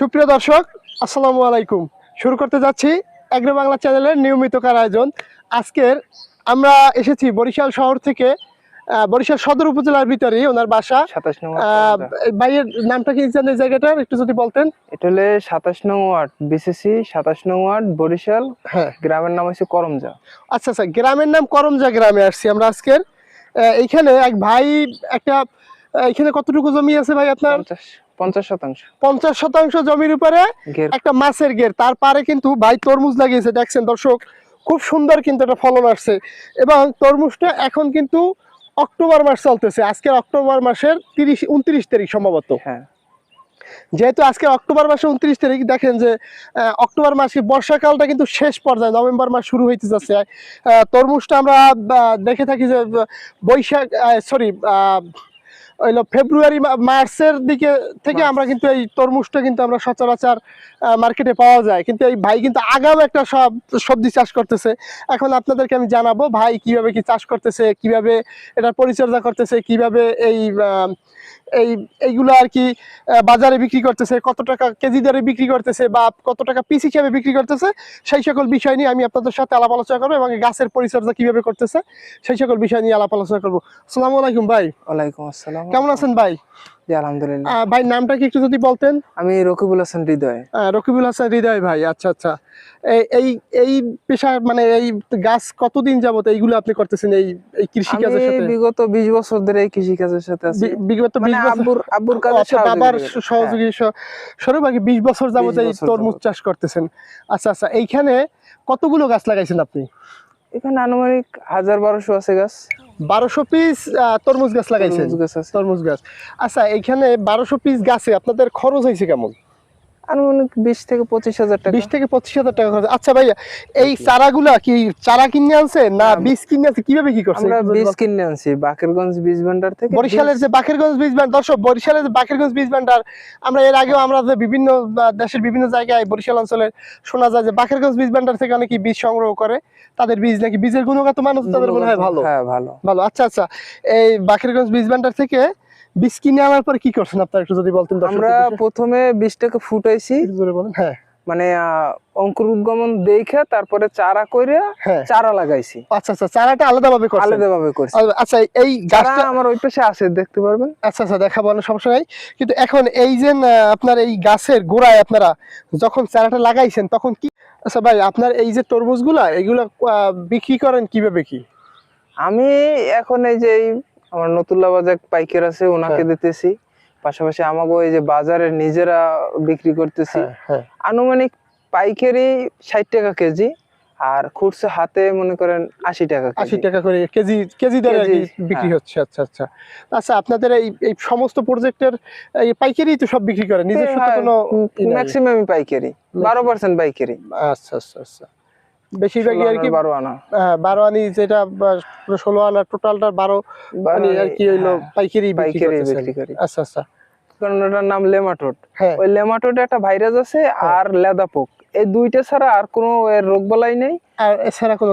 সুপ্রিয় দর্শক আসসালামু আলাইকুম। শুরু করতে যাচ্ছি এগ্রো বাংলা চ্যানেলের নিয়মিত কার আয়োজন। আজকের আমরা এসেছি বরিশাল শহর থেকে বরিশাল সদর উপজেলার ভিতরেই ওনার বাসা। সাতাশ নং আহ, ভাইয়ের নামটা কি জানেন জায়গাটার? একটু যদি বলতেন। এটা হলে সাতাশ নং ওয়ার্ড বিসিসি সাতাশ নং ওয়ার্ড বরিশাল। হ্যাঁ। গ্রামের নাম হচ্ছে করমজা। আচ্ছা আচ্ছা গ্রামের নাম করমজা গ্রামে আসছি আমরা আজকের। এইখানে এক ভাই একটা এখানে কতটুকু জমি আছে ভাই আপনার? পঞ্চাশ পঞ্চাশ শতাংশ। পঞ্চাশ শতাংশ জমির উপরে একটা মাছের গের। তার পারে কিন্তু ভাই তরমুজ লাগিয়েছে দেখছেন দর্শক? খুব সুন্দর কিন্তু ফলন আসছে। এবং তরমুজটা এখন কিন্তু অক্টোবর মাস চলতেছে। আজকের অক্টোবর মাসের তিরিশ উনত্রিশ তারিখ সম্ভবত। হ্যাঁ। যেহেতু আজকে অক্টোবর মাসে উনত্রিশ তারিখ দেখেন যে অক্টোবর মাসে বর্ষাকালটা কিন্তু শেষ পর্যায়ে নভেম্বর মাস শুরু হইতে যাচ্ছে। তরমুজটা আমরা দেখে থাকি যে বৈশাখ সরি হইল ফেব্রুয়ারি মার্চের দিকে থেকে আমরা কিন্তু এই তরমুজটা কিন্তু আমরা সচরাচর মার্কেটে পাওয়া যায়। কিন্তু এই ভাই কিন্তু আগাম একটা সব সবজি চাষ করতেছে। এখন আপনাদেরকে আমি জানাব ভাই কীভাবে কি চাষ করতেছে কীভাবে এটার পরিচর্যা করতেছে কীভাবে এই এই এইগুলো আর কি বাজারে বিক্রি করতেছে কত টাকা কেজি দরে বিক্রি করতেছে বা কত টাকা পিস হিসাবে বিক্রি করতেছে সেই সকল বিষয় নিয়ে আমি আপনাদের সাথে আলাপ আলোচনা করব এবং গাছের পরিচর্যা কীভাবে করতেছে সেই সকল বিষয় নিয়ে আলাপ আলোচনা করব। আসসালামু আলাইকুম ভাই। ওয়ালাইকুম আসসালাম। কেমন আছেন ভাই? আলহামদুলিল্লাহ। ভাই নামটা কি একটু যদি বলতেন? আমি রকিবুল হাসান হৃদয়। রকিবুল হাসান হৃদয় ভাই আচ্ছা আচ্ছা। এই এই এই পেশা মানে এই গাছ কতদিন যাবত এইগুলো আপনি করতেছেন এই এই কৃষি কাজের সাথে? বিগত বিশ বছর ধরে এই কৃষি কাজের সাথে আছি। বিগত মানে 20 বছর আব্বুর বাবার সহযোগী স- স্বরূপ আগে বিশ বছর যাবত এই তরমুজ চাষ করতেছেন। আচ্ছা আচ্ছা এইখানে কতগুলো গাছ লাগাইছেন আপনি? এখানে আনুমানিক হাজার বারোশো আছে গাছ। বারোশো পিস তরমুজ গাছ লাগাইছে তরমুজ গাছ তরমুজ গাছ। আচ্ছা এখানে বারোশো পিস গাছে আপনাদের খরচ হয়েছে কেমন? আনুমানিক বিশ থেকে পঁচিশ হাজার টাকা। বিশ থেকে পঁচিশ হাজার টাকা খরচ। আচ্ছা ভাইয়া এই চারাগুলা কি চারা কিনে আনছে না বীজ কিনে আনছে? কীভাবে কি করছে? আমরা বীজ। কিনে আনছি বাকেরগঞ্জ বীজ ভান্ডার থেকে বরিশালের যে বাকেরগঞ্জ বীজ ভান্ডার দর্শক বরিশালের যে বাকেরগঞ্জ বীজ ভান্ডার আমরা এর আগেও আমরা যে বিভিন্ন দেশের বিভিন্ন জায়গায় বরিশাল অঞ্চলে শোনা যায় যে বাকেরগঞ্জ বীজ ভান্ডার থেকে অনেকে বীজ সংগ্রহ করে। তাদের বীজ নাকি বীজের গুণগত মান তাদের মনে হয় ভালো। হ্যাঁ ভালো। ভালো আচ্ছা আচ্ছা। এই বাকেরগঞ্জ বীজ ভান্ডার থেকে বীজ কিনে আনার পর কি করছেন আপনারা একটু যদি বলতেন আমরা প্রথমে বীজটাকে ফুটাইছি। বলেন হ্যাঁ। মানে অঙ্কুর উদ্গমন দেখে তারপরে চারা করে হ্যাঁ। চারা লাগাইছি। আচ্ছা আচ্ছা চারাটা আলাদাভাবে করছেন? আলাদা ভাবে করছি। আচ্ছা এই চারা গাছটা আমার ওই পাশে আছে দেখতে পারবেন। আচ্ছা আচ্ছা দেখাবো না সমস্যা নাই। কিন্তু এখন এই যে আপনার এই গাছের গোড়ায় আপনারা যখন চারাটা লাগাইছেন তখন কি আচ্ছা ভাই আপনার এই যে তরমুজগুলা এগুলা বিক্রি করেন কীভাবে কি? আমি এখন এই যে এই আমার নতুল্লা বাজার পাইকার আছে ওনাকে হ্যাঁ। দিতেছি। পাশাপাশি আমাকে ওই যে বাজারে নিজেরা বিক্রি করতেছি। হ্যাঁ হ্যাঁ। আনুমানিক পাইকারি ষাট টাকা কেজি আর খুচরা হাতে মনে করেন আশি টাকা আশি টাকা করে কেজি কেজি দরে বিক্রি। হচ্ছে আচ্ছা আচ্ছা। আচ্ছা আপনাদের এই এই সমস্ত প্রজেক্টের এই পাইকারি তো সব বিক্রি করে নিজস্ব কোনো ম্যাক্সিমাম পাইকারি বারো পার্সেন্ট পাইকারি। আচ্ছা আচ্ছা আচ্ছা। বেশিরভাগই আর কি বারো আনা। আহ, বারো আনি যেটা ষোলো আনা টোটালটা বারো মানে আর কি হইল হ্যাঁ, পাইকারি পাইকারি বিক্রি করি। আচ্ছা আচ্ছা। কারণ ওটার নাম লেমাটোড হ্যাঁ। ওই লেমাটোডে একটা ভাইরাস আছে আর লেদা পোক। এই দুইটা ছাড়া আর কোনো এর রোগ বালাই নেই। আর এছাড়া কোনো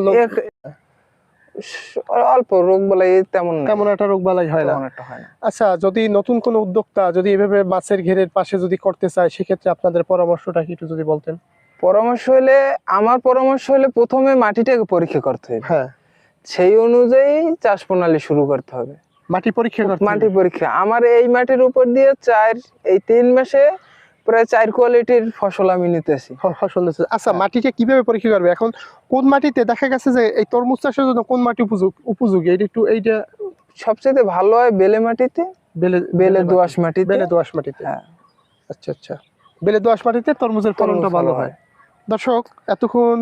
অল্প রোগ বালাই তেমন তেমন একটা রোগ বালাই হয় হয় না। আচ্ছা যদি নতুন কোনো উদ্যোক্তা যদি এভাবে মাছের ঘেরের পাশে যদি করতে চায় সেক্ষেত্রে আপনাদের পরামর্শটা কি একটু যদি বলতেন? পরামর্শ হলে আমার পরামর্শ হলে প্রথমে মাটিটাকে পরীক্ষা করতে হবে। হ্যাঁ। সেই অনুযায়ী চাষ প্রণালী শুরু করতে হবে। মাটি পরীক্ষা করতে মাটি পরীক্ষা। আমার এই মাটির উপর দিয়ে চার এই তিন মাসে প্রায় চার কোয়ালিটির ফসল আমি নিতেছি। ফসল। আচ্ছা হ্যাঁ। মাটিকে কীভাবে পরীক্ষা করবে? এখন কোন মাটিতে দেখা গেছে যে এই তরমুজ চাষের জন্য কোন মাটি উপযোগ- উপযোগী? এটা একটু এইটা সবচেয়ে ভালো হয় বেলে মাটিতে বেলে বেলে মাটি- দোআঁশ মাটিতে। বেলে দোআঁশ মাটিতে। হ্যাঁ। আচ্ছা আচ্ছা। বেলে দোআঁশ মাটিতে তরমুজের ফলনটা ভালো হয়। দর্শক, এতক্ষণ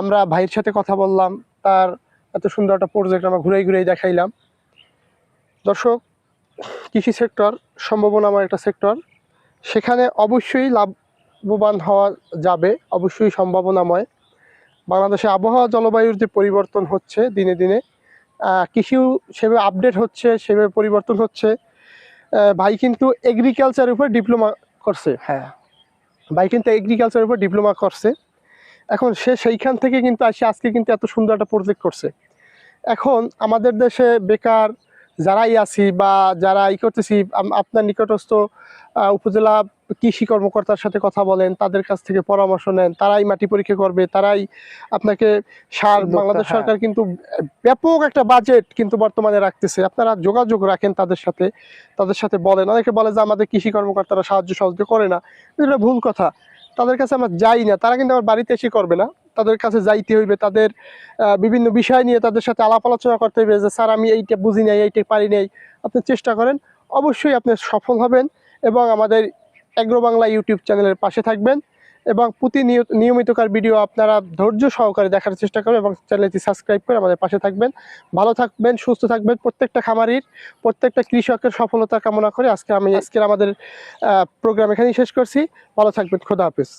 আমরা ভাইয়ের সাথে কথা বললাম, তার এত সুন্দর একটা প্রজেক্ট আমরা ঘুরে ঘুরে দেখাইলাম। দর্শক, কৃষি সেক্টর সম্ভাবনাময় একটা সেক্টর সেখানে অবশ্যই লাভবান হওয়া যাবে, অবশ্যই সম্ভাবনাময়। বাংলাদেশে আবহাওয়া জলবায়ুর যে পরিবর্তন হচ্ছে দিনে দিনে কৃষিও সেভাবে আপডেট হচ্ছে, সেভাবে পরিবর্তন হচ্ছে। ভাই কিন্তু এগ্রিকালচারের উপর ডিপ্লোমা করছে। হ্যাঁ। ভাই কিন্তু এগ্রিকালচারের উপর ডিপ্লোমা করছে। এখন সে সেইখান থেকে কিন্তু আসে, আজকে কিন্তু এত সুন্দর একটা প্রজেক্ট করছে। এখন আমাদের দেশে বেকার যারাই আছি বা যারা ই করতেছি আপনার নিকটস্থ উপজেলা কৃষি কর্মকর্তার সাথে কথা বলেন তাদের কাছ থেকে পরামর্শ নেন তারাই মাটি পরীক্ষা করবে তারাই আপনাকে সার বাংলাদেশ হ্যাঁ। সরকার কিন্তু ব্যাপক একটা বাজেট কিন্তু বর্তমানে রাখতেছে। আপনারা যোগাযোগ রাখেন তাদের সাথে তাদের সাথে বলেন। অনেকে বলে যে আমাদের কৃষি কর্মকর্তারা সাহায্য সহযোগিতা করে না। এটা ভুল কথা। তাদের কাছে আমরা যাই না। তারা কিন্তু আমার বাড়িতে এসে করবে না। তাদের কাছে যাইতে হইবে। তাদের বিভিন্ন বিষয় নিয়ে তাদের সাথে আলাপ আলোচনা করতে হইবে যে স্যার আমি এইটা বুঝি নাই এইটা পারি নাই। আপনি চেষ্টা করেন। অবশ্যই আপনি সফল হবেন এবং আমাদের এগ্রো বাংলা ইউটিউব চ্যানেলের পাশে থাকবেন এবং প্রতিনিয়ত নিয়মিতকার ভিডিও আপনারা ধৈর্য সহকারে দেখার চেষ্টা করবেন এবং চ্যানেলটি সাবস্ক্রাইব করে আমাদের পাশে থাকবেন। ভালো থাকবেন, সুস্থ থাকবেন, প্রত্যেকটা খামারির, প্রত্যেকটা কৃষকের সফলতা কামনা করে আজকে আমি, আজকের আমাদের প্রোগ্রাম এখানেই শেষ করছি। ভালো থাকবেন, খোদা হাফিজ।